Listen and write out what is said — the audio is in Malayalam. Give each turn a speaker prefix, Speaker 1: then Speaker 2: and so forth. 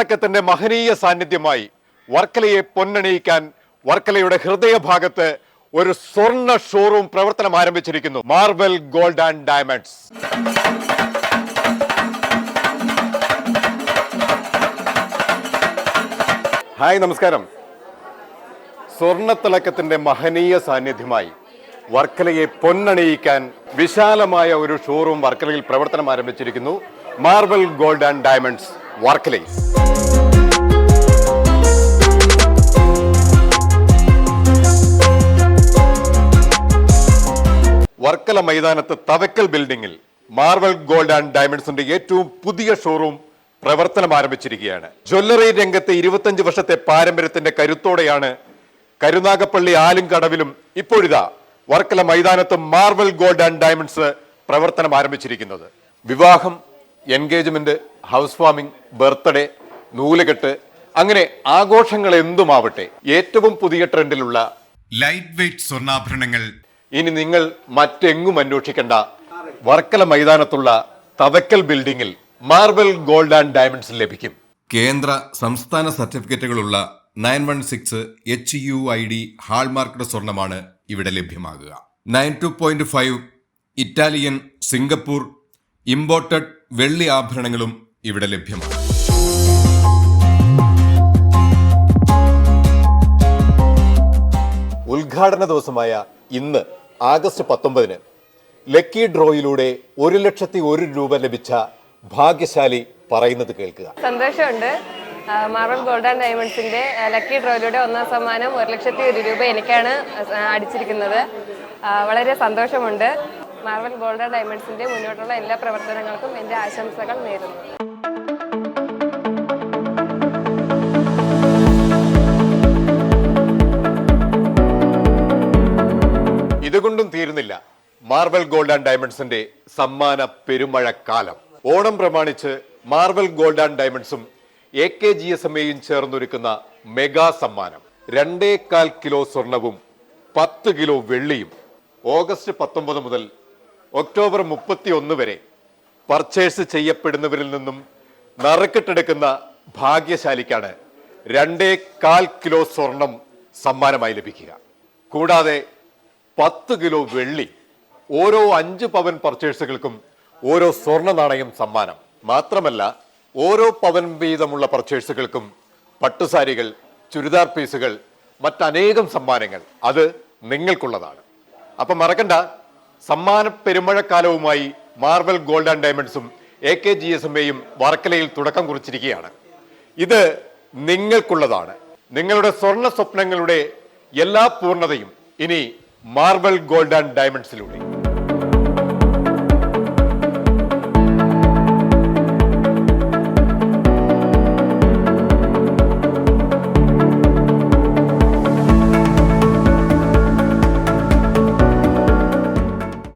Speaker 1: സ്വർണത്തിളക്കത്തിന്റെ മഹനീയ സാന്നിധ്യമായി വർക്കലയെ പൊന്നണിയിക്കാൻ വർക്കലയുടെ ഹൃദയഭാഗത്ത് ഒരു സ്വർണ ഷോറൂം പ്രവർത്തനം ആരംഭിച്ചിരിക്കുന്നു. Marble gold and diamonds hi നമസ്കാരം. സ്വർണത്തിളക്കത്തിന്റെ മഹനീയ സാന്നിധ്യമായി വർക്കലയെ പൊന്നണിയിക്കാൻ വിശാലമായ ഒരു ഷോറൂം വർക്കലയിൽ പ്രവർത്തനം ആരംഭിച്ചിരിക്കുന്നു. മാർബൽ ഗോൾഡ് ആൻഡ് ഡയമണ്ട്സ് വർക്കലയിൽ. വർക്കല മൈതാനത്ത് തവക്കൽ ബിൽഡിംഗിൽ മാർവൽ ഗോൾഡ് ആൻഡ് ഡയമണ്ട്സിന്റെ ഏറ്റവും പുതിയ ഷോറൂം പ്രവർത്തനം ആരംഭിച്ചിരിക്കുകയാണ്. ജ്വല്ലറി രംഗത്തെ ഇരുപത്തഞ്ച് വർഷത്തെ പാരമ്പര്യത്തിന്റെ കരുത്തോടെയാണ് കരുനാഗപ്പള്ളി ആലുംകടവിലും ഇപ്പോഴിതാ വർക്കല മൈതാനത്ത് മാർവൽ ഗോൾഡ് ആൻഡ് ഡയമണ്ട്സ് പ്രവർത്തനം ആരംഭിച്ചിരിക്കുന്നത്. വിവാഹം എൻഗേജ്മെന്റ് ഹൗസ് വാമിംഗ് ബർത്ത്ഡേ നൂലുകെട്ട് അങ്ങനെ ആഘോഷങ്ങൾ എന്തുമാവട്ടെ ഏറ്റവും പുതിയ ട്രെൻഡിലുള്ള
Speaker 2: ലൈറ്റ് വെയ്റ്റ് സ്വർണാഭരണങ്ങൾ
Speaker 1: ഇനി നിങ്ങൾ മറ്റെങ്ങും അന്വേഷിക്കേണ്ട. വർക്കല മൈതാനത്തുള്ള തവക്കൽ ബിൽഡിംഗിൽ മാർബൽ ഗോൾഡ് ആൻഡ് ഡയമണ്ട്സ് ലഭിക്കും.
Speaker 2: കേന്ദ്ര സംസ്ഥാന സർട്ടിഫിക്കറ്റുകളുള്ള nine one six H U I D hallmarked സ്വർണമാണ് ഇവിടെ ലഭ്യമാകുക. Nine two point five Italian Singapore imported വെള്ളി ആഭരണങ്ങളും ഇവിടെ ലഭ്യമാണ്.
Speaker 1: ഉദ്ഘാടന ദിവസമായ ഇന്ന് ആഗസ്റ്റ് പത്തൊമ്പതിന് ലക്കി ഡ്രോയിലൂടെ ഒരു ലക്ഷത്തി ഒരു രൂപ ലഭിച്ച ഭാഗ്യശാലി പറയുന്നത് കേൾക്കുക.
Speaker 3: സന്തോഷമുണ്ട്. മാർബിൾ ഗോൾഡ് ആൻഡ് ഡയമണ്ട്സിന്റെ ലക്കി ഡ്രോയിലൂടെ ഒന്നാം സമ്മാനം ഒരു ലക്ഷത്തി ഒരു രൂപ എനിക്കാണ് അടിച്ചിരിക്കുന്നത്. വളരെ സന്തോഷമുണ്ട്. മാർബിൾ ഗോൾഡ് ആൻഡ് ഡയമണ്ട്സിന്റെ മുന്നോട്ടുള്ള എല്ലാ പ്രവർത്തനങ്ങൾക്കും എന്റെ ആശംസകൾ നേരുന്നു.
Speaker 1: ഇതുകൊണ്ടും തീരുന്നില്ല. മാർബൽ ഗോൾഡ് ആൻഡ് ഡയമണ്ട്സിന്റെ സമ്മാന പെരുമഴക്കാലം. ഓണം പ്രമാണിച്ച് marble gold and ഡയമണ്ട്സും A K G S M എയും ചേർന്നൊരുക്കുന്ന മെഗാ സമ്മാനം. രണ്ടേകാൽ കിലോ സ്വർണവും പത്ത് കിലോ വെള്ളിയും ഓഗസ്റ്റ് പത്തൊമ്പത് മുതൽ ഒക്ടോബർ മുപ്പത്തി ഒന്ന് വരെ പർച്ചേസ് ചെയ്യപ്പെടുന്നവരിൽ നിന്നും നറുക്കിട്ടെടുക്കുന്ന ഭാഗ്യശാലിക്കാണ് രണ്ടേ കാൽ കിലോ സ്വർണം സമ്മാനമായി ലഭിക്കുക. കൂടാതെ പത്ത് കിലോ വെള്ളി ഓരോ അഞ്ച് പവൻ പർച്ചേഴ്സുകൾക്കും ഓരോ സ്വർണ നാണയം സമ്മാനം. മാത്രമല്ല ഓരോ പവൻ വീതമുള്ള പർച്ചേഴ്സുകൾക്കും പട്ടുസാരികൾ ചുരിദാർ പീസുകൾ മറ്റനേകം സമ്മാനങ്ങൾ. അത് നിങ്ങൾക്കുള്ളതാണ്. അപ്പം മറക്കണ്ട സമ്മാന പെരുമഴക്കാലവുമായി മാർബൽ ഗോൾഡ് ആൻഡ് ഡയമണ്ട്സും എ കെ ജി എസ് എമ്മയും വർക്കലയിൽ തുടക്കം കുറിച്ചിരിക്കുകയാണ്. ഇത് നിങ്ങൾക്കുള്ളതാണ്. നിങ്ങളുടെ സ്വർണ സ്വപ്നങ്ങളുടെ എല്ലാ പൂർണതയും ഇനി മാർബൽ ഗോൾഡ് ആൻഡ് ഡയമണ്ട്സിലൂടെ.